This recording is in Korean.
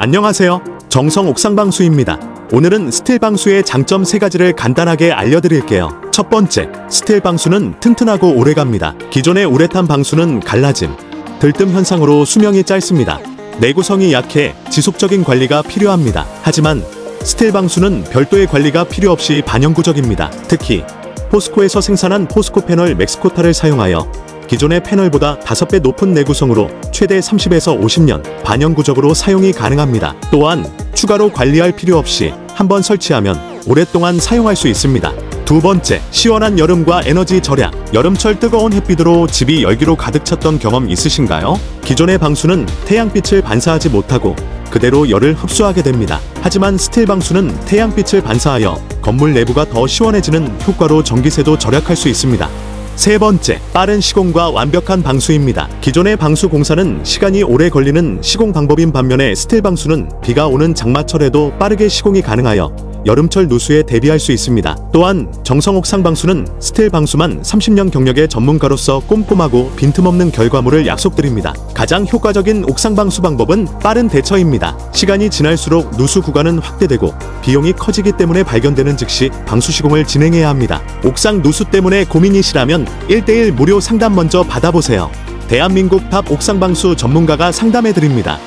안녕하세요. 정성 옥상 방수입니다. 오늘은 스틸 방수의 장점 세 가지를 간단하게 알려드릴게요. 첫 번째, 스틸 방수는 튼튼하고 오래갑니다. 기존의 우레탄 방수는 갈라짐, 들뜸 현상으로 수명이 짧습니다. 내구성이 약해 지속적인 관리가 필요합니다. 하지만 스틸 방수는 별도의 관리가 필요 없이 반영구적입니다. 특히 포스코에서 생산한 포스코 패널 맥스코타를 사용하여 기존의 패널보다 5배 높은 내구성으로 최대 30에서 50년 반영구적으로 사용이 가능합니다. 또한 추가로 관리할 필요 없이 한번 설치하면 오랫동안 사용할 수 있습니다. 두 번째, 시원한 여름과 에너지 절약. 여름철 뜨거운 햇빛으로 집이 열기로 가득 찼던 경험 있으신가요? 기존의 방수는 태양빛을 반사하지 못하고 그대로 열을 흡수하게 됩니다. 하지만 스틸 방수는 태양빛을 반사하여 건물 내부가 더 시원해지는 효과로 전기세도 절약할 수 있습니다. 세 번째, 빠른 시공과 완벽한 방수입니다. 기존의 방수 공사는 시간이 오래 걸리는 시공 방법인 반면에 스틸 방수는 비가 오는 장마철에도 빠르게 시공이 가능하여 여름철 누수에 대비할 수 있습니다. 또한 정성 옥 상 방수는 스틸 방수만 30년 경력의 전문가로서 꼼꼼하고 빈틈없는 결과물을 약속드립니다. 가장 효과적인 옥상 방수 방법은 빠른 대처입니다. 시간이 지날수록 누수 구간은 확대되고 비용이 커지기 때문에 발견되는 즉시 방수 시공을 진행해야 합니다. 옥상 누수 때문에 고민이시라면 1대1 무료 상담 먼저 받아보세요. 대한민국 탑 옥상 방수 전문가가 상담해 드립니다.